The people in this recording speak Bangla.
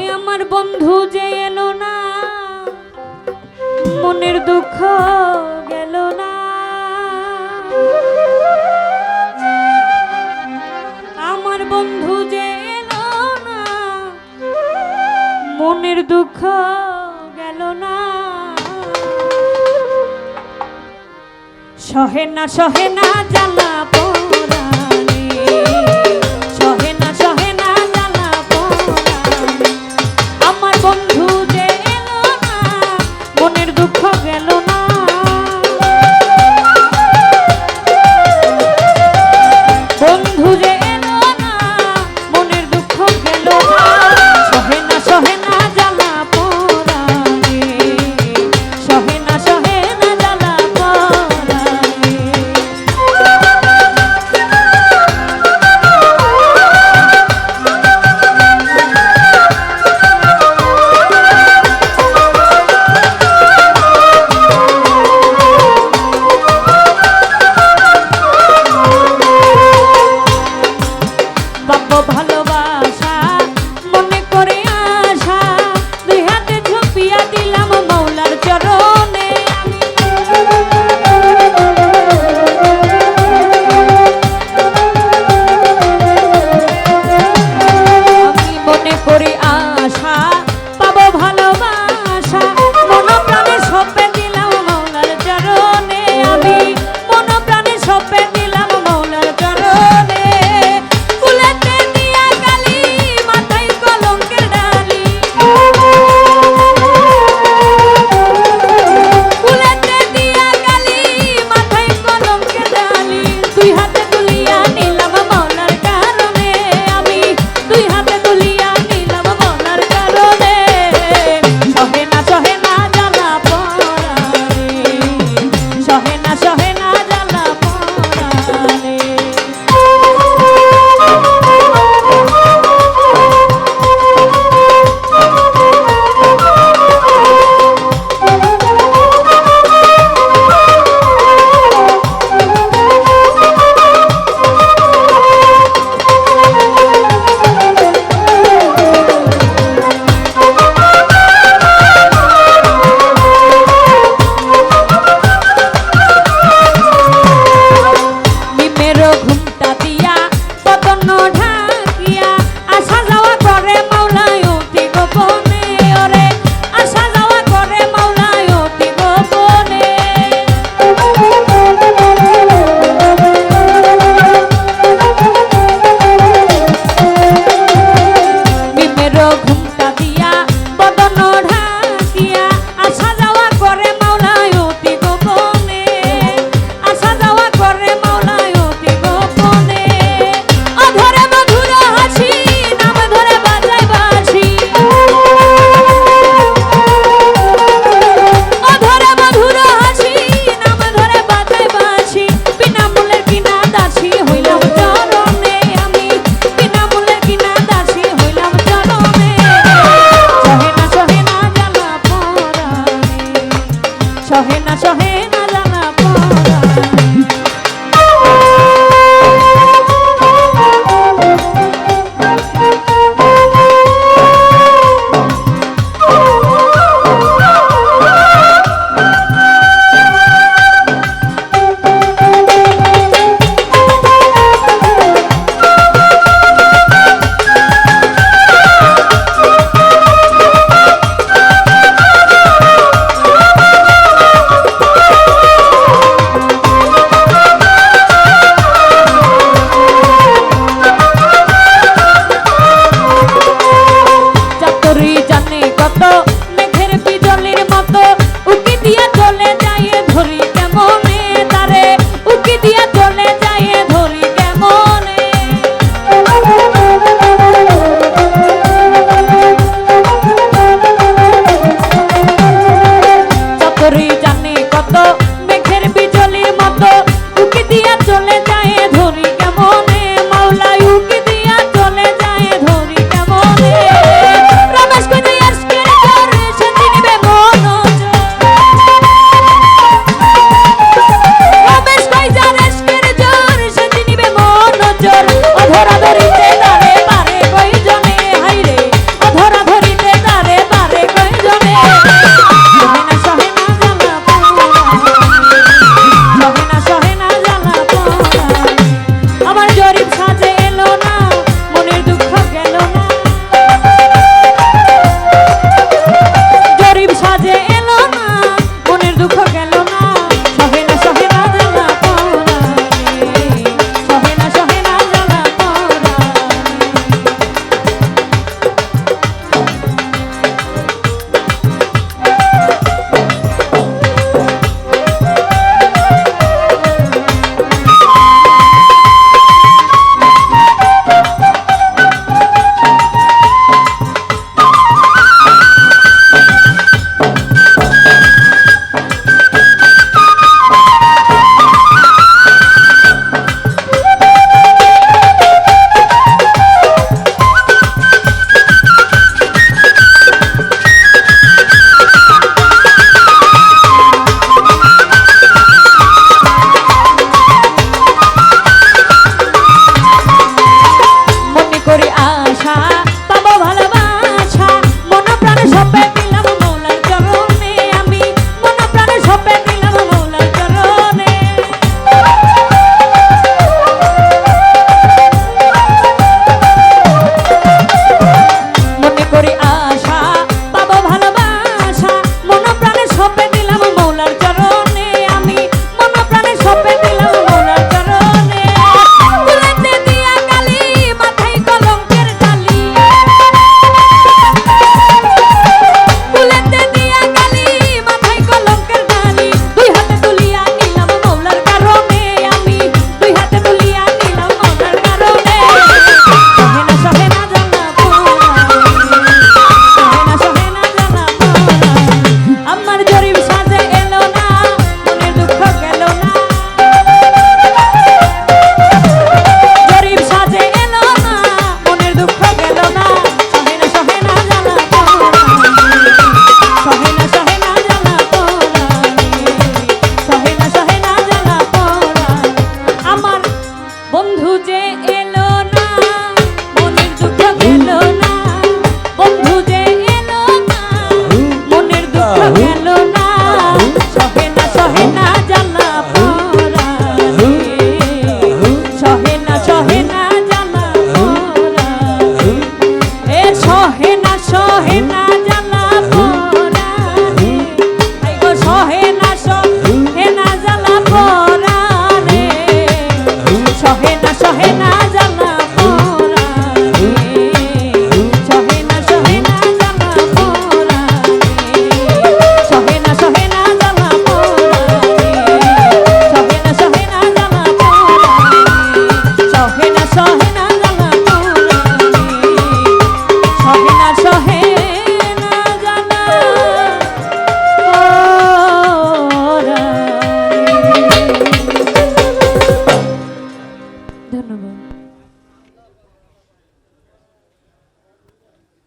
ওই আমার বন্ধু যে এলো না, মনের দুঃখ গেল না। আমার বন্ধু যে এলো না, মনের দুঃখ গেল না। সহে না সহে না, জ্বালা সহে না সহে